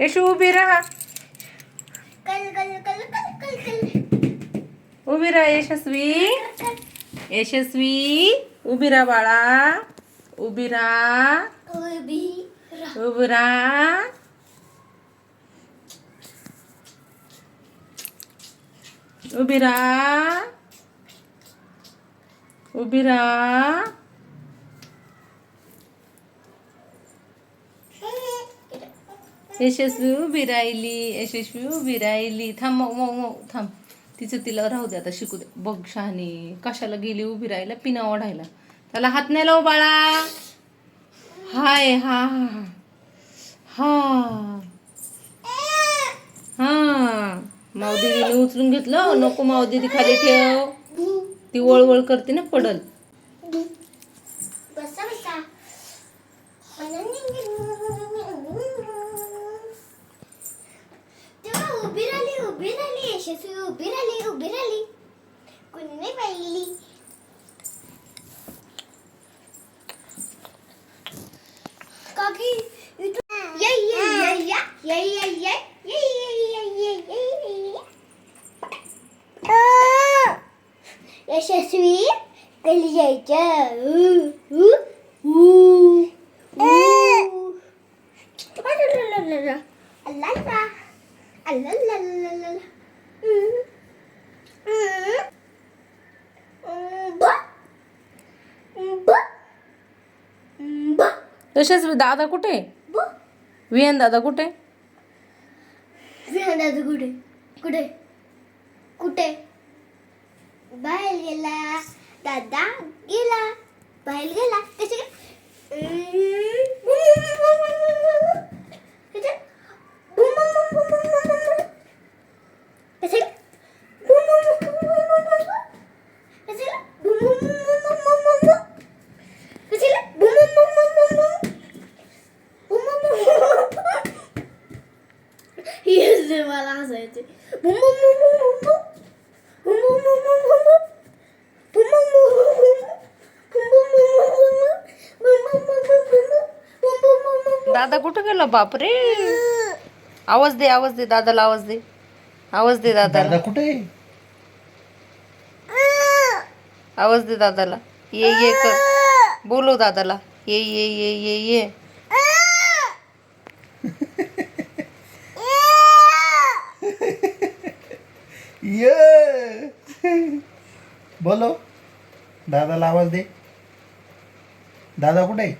यशू उभी राहा. कल कल कल कल कल कल. उभी राहा यशस्वी. यशस्वी उभी राहा बाळा. उभी राहा. उभी राहा. उभी राहा. उभी राहा उभी राहा यशस्वी उभी राहिली यशस्वी उभी राहिली. थांब मग मग थांब. तिचं तिला राहू दे आता शिकू दे. बघ शहाणी कशाला गेली उभी राहिला पिना ओढायला. त्याला हात नाही लाव बाळा. हाय हा. हा. हा. मावदीदीने उचलून घेतलं. नको मावदीदी खाली ठेव. ती वळवळ करते ना पडल. यशस्वी उभी राहिली उभी राहिली यशस्वी दादा कुठे? ब. विहान दादा कुठे? विहानाचं कुठे? कुठे? कुठे? बाहेर गेला. दादा गेला. बाहेर गेला. कसे काय? बुम बुम बुम दादा कुठे गेला? बापरे. आवाज दे आवाज दे दादाला आवाज दे. आवाज दे दादाला. दादा कुठे? आवाज दे दादाला. ये ये कर. बोलव दादाला. ये ये ये ये ये. ये. बोलो. दादाला आवाज दे. दादा कुठे? आहे?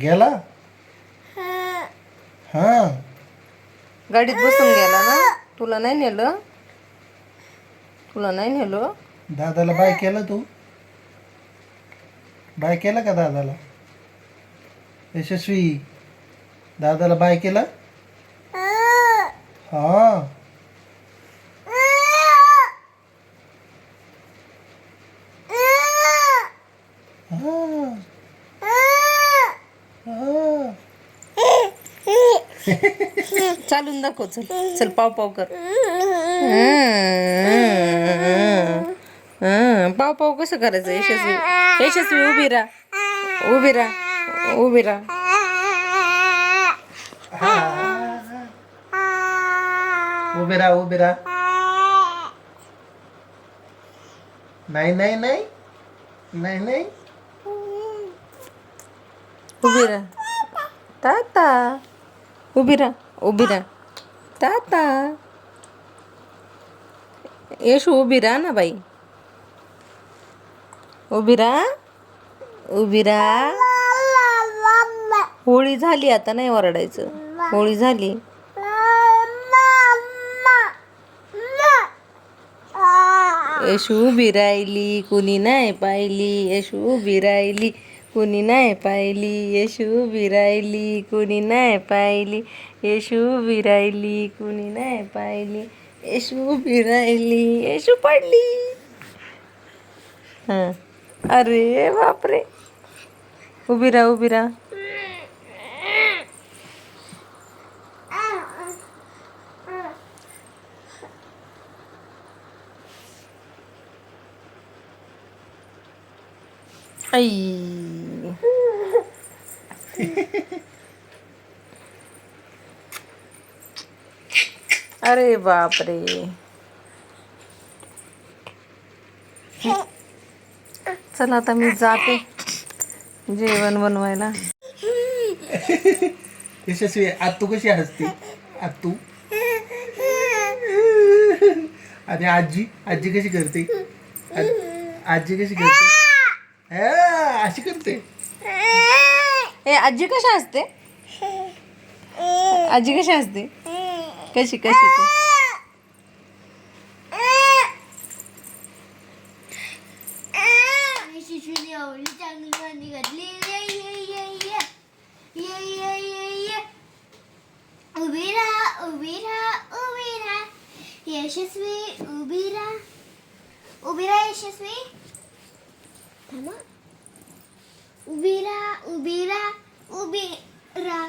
गेला? हा. गाडीत बसून गेला ना? तुला नाही नेलं? तुला नाही नेलं? दादाला बाय केलं तू? बाय केलं का दादाला? यशस्वी. दादाला बाय केलं? हा हा. हा. चालून दाखव चल. चल पाव पाव कर. पाव पाव कसं करायचं? यशस्वी. यशस्वी उभी राहा. उभी राहा. उभी राहा. उभे राहा उभे राहा. नाही नाही नाही. नाही नाही. उभी राहा। ताता। उभी राहा उभी राहा। ताता। येशू उभी राहा ना बाई उभी राहा उभी राहा। होळी झाली आता नाही ओरडायचं. होळी झाली. येशू उभी राहिली कुणी नाही पाहिली. येशू उभी राहिली. कुणी नाही पाहिली येशू बिरायली कुणी नाही पाहिली येशू बिरायली कुणी नाही पाहिली येशू बिरायली येशू पडली. हां. अरे बापरे. उभी राहा उभी राहा. आई. अरे बापरे. चला आता मी जाते जेवण बनवायला. यशस्वी आत्तू कशी हसते आत्तू आणि आजी? आजी कशी करते? आजी कशी करते? अशी करते. ए आजी कशा असते आजी कशा असते कशी कशी तू? उभी यशस्वी उभी राहा. उभी राहा यशस्वी. थांबा उभी राहा उभी राहा उभी राहा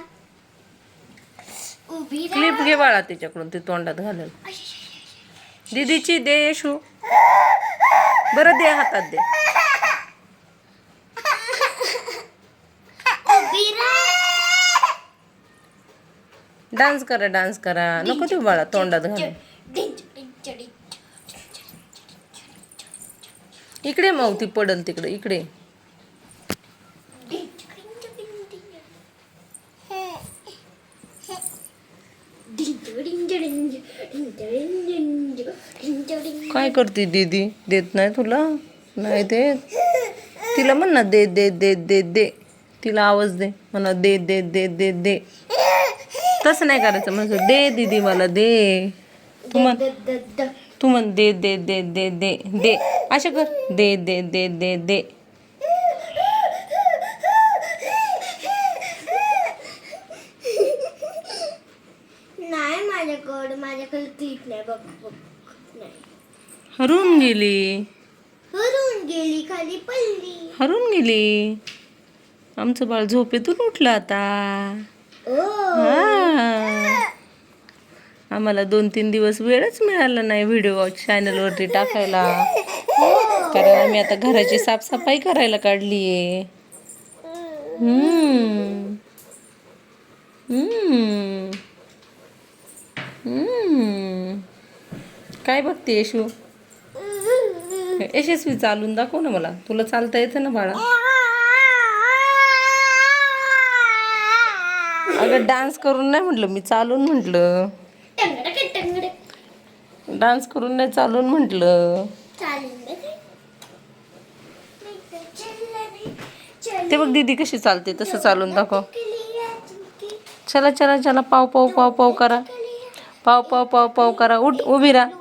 उभी क्लिप घे बाळा तिच्याकडून ती तोंडात घालेल दीदीची दे येशू बरं दे हातात दे उभी राहा डान्स करा डान्स करा नको तू बाळा तोंडात घाल इकडे मग ती पडल तिकडे इकडे काय करते दीदी देत नाही तुला नाही देत तिला म्हण ना दे दे दे दे दे तिला आवाज दे म्हणा दे दे दे दे दे तसं नाही करायचं म्हणजे दे दीदी मला दे तू म्हण तू म्हण दे दे दे दे दे दे अशा कर दे दे दे दे दे नाही माझ्याकडं माझ्याकडे क्लिप नाही बघ बघ नाही हरून गेली. हरून गेली खाली पडली. हरून गेली. आमचं बाळ झोपेतून उठलं आता. हा. आम्हाला दोन तीन दिवस वेळच मिळाला नाही व्हिडिओ चॅनलवरती टाकायला. कारण आम्ही आता घराची साफसफाई करायला काढली आहे हम्म. हम्म. हम्म. काय बघते येशू? यशस्वी चालून दाखव ना मला. तुला चालता येतं ना बाळा? अगं डान्स करून नाही म्हटलं मी चालून म्हटलं. डान्स करून नाही चालून म्हटलं. ते? बघ दीदी कशी चालते तसं चालून दाखव. चला चला चला पाव पाव पाव पाव करा. पाव पाव पाव पाव करा. उठ उभी राहा.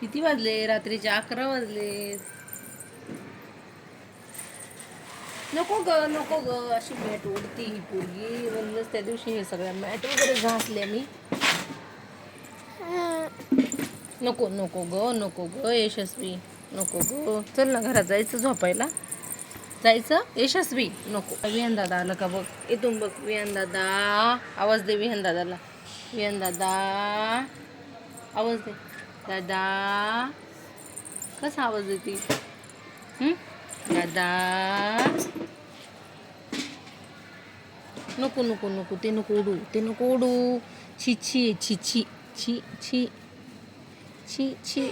किती वाजले? रात्रीचे अकरा वाजले. नको ग नको ग. अशी मॅट उडती ही पोरगी. म्हणूनच त्या दिवशी हे सगळ्या मॅट वगैरे घासल्या मी. नको नको ग नको ग यशस्वी. नको ग. चल ना घरात जायचं झोपायला. जायचं? यशस्वी. नको. विहान दादा आलं का बघ? इथून बघ विहान दादा. आवाज दे विहान दादाला. विहान दादा. आवाज दे. दादा. कसा आवाज होती दादा. नको नको नको ते नको ओढू ते नको ओढू. छिछी छिछी छी छी छी छी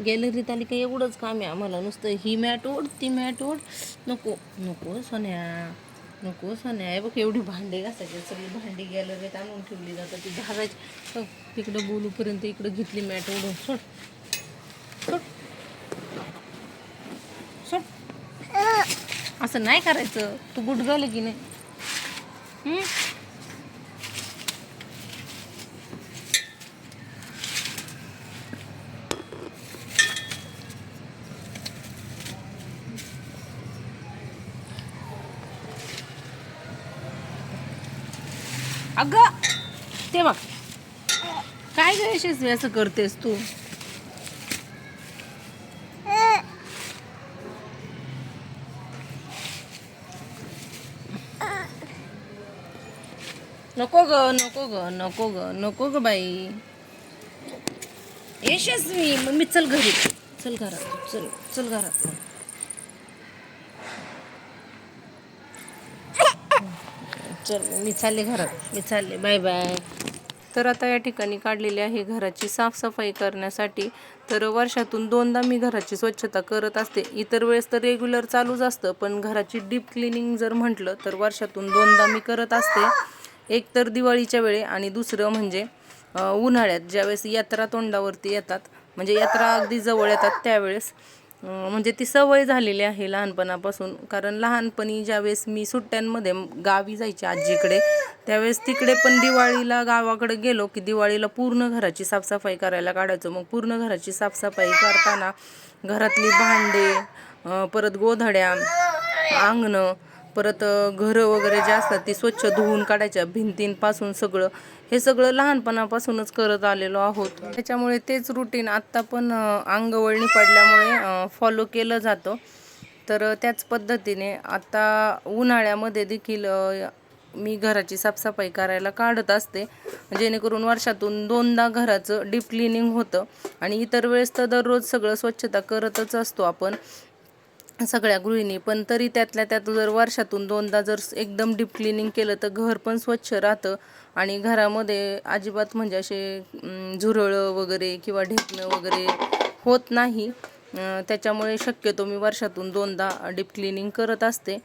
गॅलरीत आली का एवढंच काम आहे आम्हाला. नुसतं ही मॅट ओढ ती मॅट ओढ. नको नको सोन्या. नको सोन्या. आहे बघ एवढी भांडे घासायचे. सगळी भांडी गॅलरीत आणून ठेवली जातात. ती घासायची तिकडं बोलूपर्यंत इकडं घेतली मॅट ओढून. सोड. सोड. सोड. असं नाही करायचं. तू गुडगावलं की नाही? अगं ते बघ. काय ग यशस्वी असं करतेस तू? नको ग नको ग नको ग नको ग बाई. यशस्वी मी चल घरी. चल घरात चल चल घरात. चल मी चालले घरात. मी चालले. Bye bye. तर आता या ठिकाणी काढलेली आहे घराची साफसफाई करण्यासाठी. तर वर्षातून दोनदा मी घराची स्वच्छता करत असते. इतर वेळेस तर रेग्युलर चालूच असतं पण घराची डीप क्लिनिंग जर म्हटलं तर वर्षातून दोनदा मी करत असते. एक तर दिवाळीच्या वेळे आणि दुसरं म्हणजे उन्हाळ्यात. ज्यावेळेस यात्रा तोंडावरती येतात म्हणजे यात्रा अगदी जवळ येतात त्यावेळेस. म्हणजे ती सवय झालेली आहे लहानपणापासून. कारण लहानपणी ज्यावेळेस मी सुट्ट्यांमध्ये गावी जायची आजीकडे त्यावेळेस तिकडे पण दिवाळीला गावाकडे गेलो की दिवाळीला पूर्ण घराची साफसफाई करायला काढायचो. मग पूर्ण घराची साफसफाई करताना घरातली भांडे परत गोधड्या अंगणं परत घरं वगैरे जे असतात ती स्वच्छ धुवून काढायच्या भिंतींपासून सगळं. हे सगळं लहानपणापासूनच करत आलेलो आहोत. त्याच्यामुळे तेच रुटीन आत्ता पण अंगवळणी पडल्यामुळे फॉलो केलं जातं. तर त्याच पद्धतीने आता उन्हाळ्यामध्ये देखील मी घराची साफसफाई करायला काढत असते. जेणेकरून वर्षातून दोनदा घराचं डीप क्लिनिंग होतं. आणि इतर वेळेस तर दररोज सगळं स्वच्छता करतच असतो आपण. सगळ्या गृहिणी पण तरी त्यातल्या त्यात जर वर्षातून दोनदा जर एकदम डीप क्लिनिंग केलं तर घर पण स्वच्छ राहतं आणि घरामध्ये अजिबात म्हणजे असे झुरळं वगैरे किंवा ढेकणं वगैरे होत नाही. त्याच्यामुळे शक्यतो मी वर्षातून दोनदा डीप क्लिनिंग करत असते.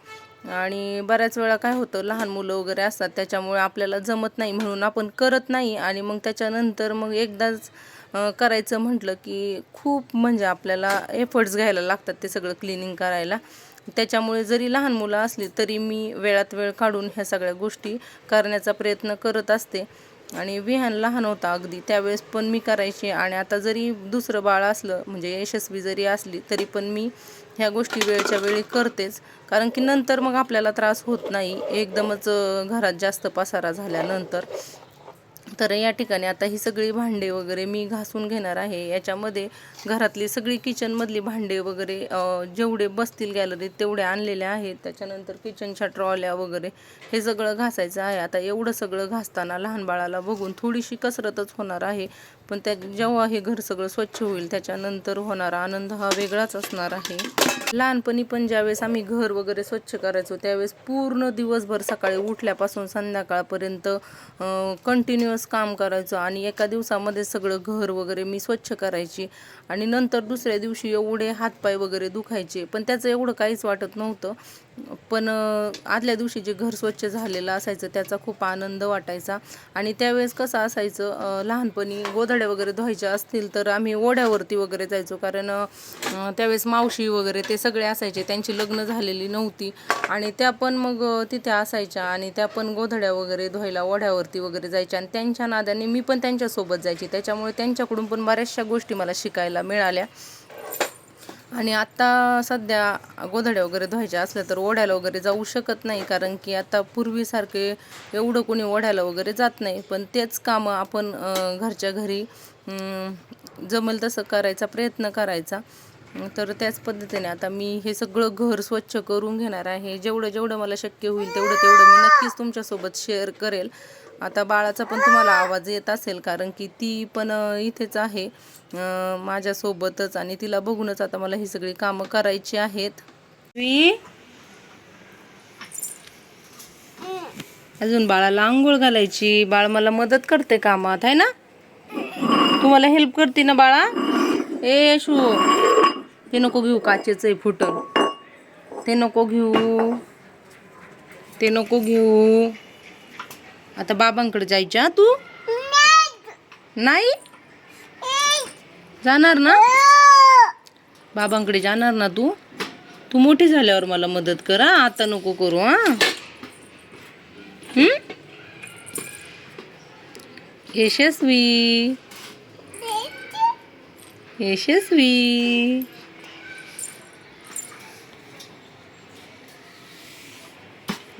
आणि बऱ्याच वेळा काय होतं लहान मुलं वगैरे असतात त्याच्यामुळे आपल्याला जमत नाही म्हणून आपण करत नाही आणि मग त्याच्यानंतर मग एकदाच करायचं म्हटलं की खूप म्हणजे आपल्याला एफर्ट्स घ्यायला लागतात ते सगळं क्लिनिंग करायला. त्याच्यामुळे जरी लहान मुलं असली तरी मी वेळात वेळ काढून ह्या सगळ्या गोष्टी करण्याचा प्रयत्न करत असते. आणि विहान लहान होता अगदी त्यावेळेस पण मी करायची आणि आता जरी दुसरं बाळ असलं म्हणजे यशस्वी जरी असली तरी पण मी ह्या गोष्टी वेळच्या वेळी करतेच. कारण की नंतर मग आपल्याला त्रास होत नाही. एकदमच घरात जास्त पसारा झाल्यानंतर. तर या ठिकाणी आता ही सगळी भांडे वगैरे मी घासून घेणार आहे. याच्यामध्ये घरातली सगळी किचनमधली भांडे वगैरे जेवढे बसतील गॅलरीत तेवढे आणलेले आहेत. त्याच्यानंतर किचनच्या ट्रॉल्या वगैरे हे सगळं घासायचं आहे. आता एवढं सगळं घासताना लहान बाळाला बघून थोडीशी कसरतच होणार आहे. पण त्या जेव्हा हे घर सगळं स्वच्छ होईल त्याच्यानंतर होणारा आनंद हा वेगळाच असणार आहे. लहानपणी पण ज्यावेळेस आम्ही घर वगैरे स्वच्छ करायचो त्यावेळेस पूर्ण दिवसभर सकाळी उठल्यापासून संध्याकाळपर्यंत कंटिन्युअस काम करायचो आणि एका दिवसामध्ये सगळं घर वगैरे मी स्वच्छ करायची आणि नंतर दुसऱ्या दिवशी एवढे हातपाय वगैरे दुखायचे. पण त्याचं एवढं काहीच वाटत नव्हतं. पण आदल्या दिवशी जे घर स्वच्छ झालेलं असायचं त्याचा खूप आनंद वाटायचा. आणि त्यावेळेस कसं असायचं लहानपणी गोधड्या वगैरे धुवायच्या असतील तर आम्ही ओढ्यावरती वगैरे जायचो. कारण त्यावेळेस मावशी वगैरे ते सगळे असायचे त्यांची लग्न झालेली नव्हती. आणि त्या पण मग तिथे असायच्या आणि त्या पण गोधड्या वगैरे धुवायला ओढ्यावरती वगैरे जायच्या. आणि त्यांच्या नादाने मी पण त्यांच्यासोबत जायची. त्याच्यामुळे त्यांच्याकडून पण बऱ्याचशा गोष्टी मला शिकायला मिळाल्या. आणि आत्ता सध्या गोधड्या वगैरे धुवायच्या असल्या तर ओढ्याला वगैरे जाऊ शकत नाही कारण की आता पूर्वीसारखे एवढं कोणी ओढ्याला वगैरे जात नाही. पण तेच कामं आपण घरच्या घरी जमल जमेल तसं करायचा प्रयत्न करायचा. तर त्याच पद्धतीने आता मी हे सगळं घर स्वच्छ करून घेणार आहे. जेवढं जेवढं मला शक्य होईल तेवढं तेवढं मी नक्कीच तुमच्यासोबत शेअर करेल. आता बाळाचा पण तुम्हाला आवाज येत असेल कारण की ती पण इथेच आहे. माझ्यासोबतच आणि तिला बघूनच आता मला ही सगळी कामं करायची आहेत. अजून बाळाला आंघोळ घालायची. बाळ मला मदत करते कामात आहे ना? तुम्हाला हेल्प करते ना बाळा? ए शू ते नको घेऊ काचेचं आहे फुटल ते नको घेऊ. ते नको घेऊ. आता बाबांकडे जायच्या. तू? नाही? जाणार ना? बाबांकडे जाणार ना तू? तू मोठी झाल्यावर मला मदत कर आता नको करू हा? यशस्वी. यशस्वी.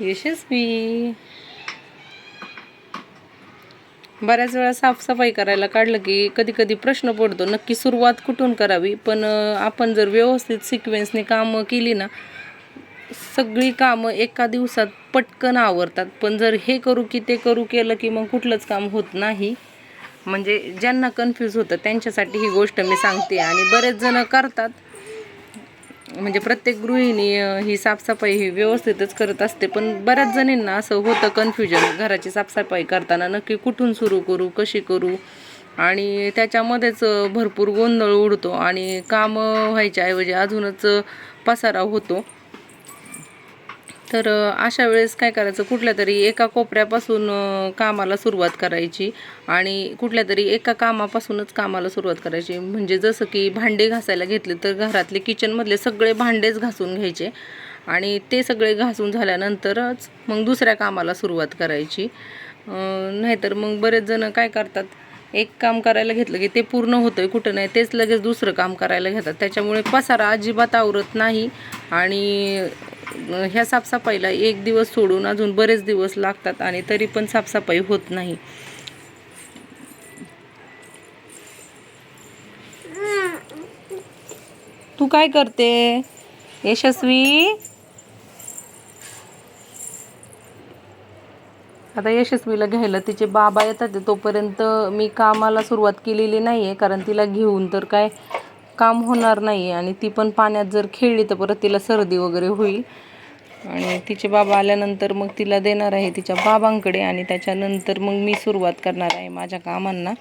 यशस्वी. बऱ्याच वेळा साफसफाई करायला काढलं की कधी कधी प्रश्न पडतो नक्की सुरुवात कुठून करावी? पण आपण जर व्यवस्थित सिक्वेन्सने कामं केली ना सगळी कामं एका दिवसात पटकन आवरतात. पण जर हे करू की ते करू केलं की मग कुठलंच काम होत नाही. म्हणजे ज्यांना कन्फ्यूज होतं त्यांच्यासाठी ही गोष्ट मी सांगते. आणि बरेच जण करतात. म्हणजे प्रत्येक गृहिणी ही साफसफाई ही व्यवस्थितच करत असते. पण बऱ्याच जणींना असं होतं कन्फ्युजन घराची साफसफाई करताना नक्की कुठून सुरू करू कशी करू? आणि त्याच्यामध्येच भरपूर गोंधळ उडतो आणि कामं व्हायच्या ऐवजी अजूनच पसारा होतो. तर अशा वेळेस काय करायचं? कुठल्या तरी एका कोपऱ्यापासून कामाला सुरुवात करायची आणि कुठल्या तरी एका कामापासूनच कामाला सुरुवात करायची. म्हणजे जसं की भांडे घासायला घेतले तर घरातले किचनमधले सगळे भांडेच घासून घ्यायचे आणि ते सगळे घासून झाल्यानंतरच मग दुसऱ्या कामाला सुरुवात करायची. नाहीतर मग बरेच जण काय करतात? एक काम करायला घेतलं की ते पूर्ण होतं आहे कुठं नाही तेच लगेच दुसरं काम करायला घेतात. त्याच्यामुळे पसारा अजिबात आवरत नाही आणि ह्या साफसफाईला एक दिवस सोडून अजून बरेच दिवस लागतात आणि तरी पण साफसफाई होत नाही. तू काय करते? यशस्वी? आता यशस्वीला घ्यायला तिचे बाबा येतात तोपर्यंत मी कामाला सुरुवात केलेली नाही आहे कारण तिला घेऊन तर काय काम होणार नाही आणि ती पण पाण्यात जर खेळली तर परत तिला सर्दी वगैरे होईल. आणि तिचे बाबा आल्यानंतर मग तिला देणार आहे तिच्या बाबांकडे आणि त्याच्यानंतर मग मी सुरुवात करणार आहे माझ्या कामांना.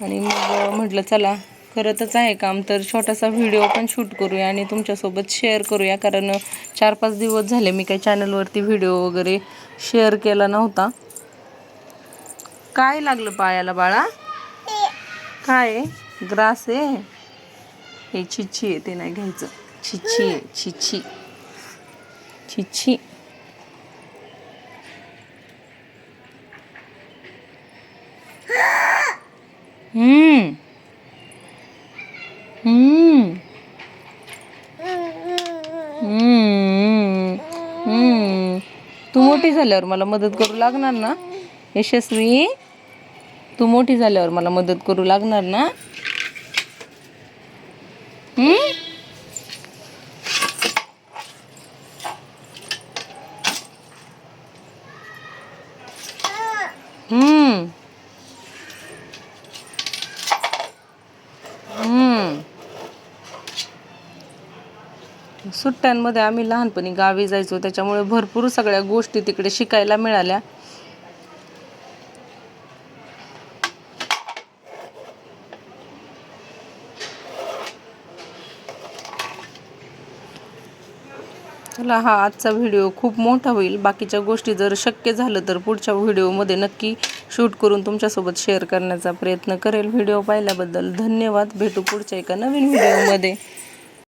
आणि मग म्हटलं चला करतच आहे काम तर छोटासा व्हिडिओ पण शूट करूया आणि तुमच्यासोबत शेअर करूया. कारण चार पाच दिवस झाले मी काही चॅनलवरती व्हिडिओ वगैरे शेअर केला नव्हता. काय लागलं पायाला बाळा? काय? आहे? ग्रास आहे? हे छिच्छी आहे ते नाही घ्यायचं. छिच्छी आहे छिच्छी छिच्छी हम्म. हम्म. हम्म. तू मोठी झाल्यावर मला मदत करू लागणार ना यशस्वी? तू मोठी झाल्यावर मला मदत करू लागणार ना हम्म हम्म हम्म सुट्ट्यांमध्ये आम्ही लहानपणी गावी जायचो. त्याच्यामुळे भरपूर सगळ्या गोष्टी तिकडे शिकायला मिळाल्या. चला हा आजचा व्हिडिओ खूप मोठा होईल. बाकीच्या गोष्टी जर शक्य झालं तर पुढच्या व्हिडिओमध्ये नक्की शूट करून तुमच्यासोबत शेअर करण्याचा प्रयत्न करेल. व्हिडिओ पाहिल्याबद्दल धन्यवाद. भेटू पुढच्या एका नवीन व्हिडिओमध्ये.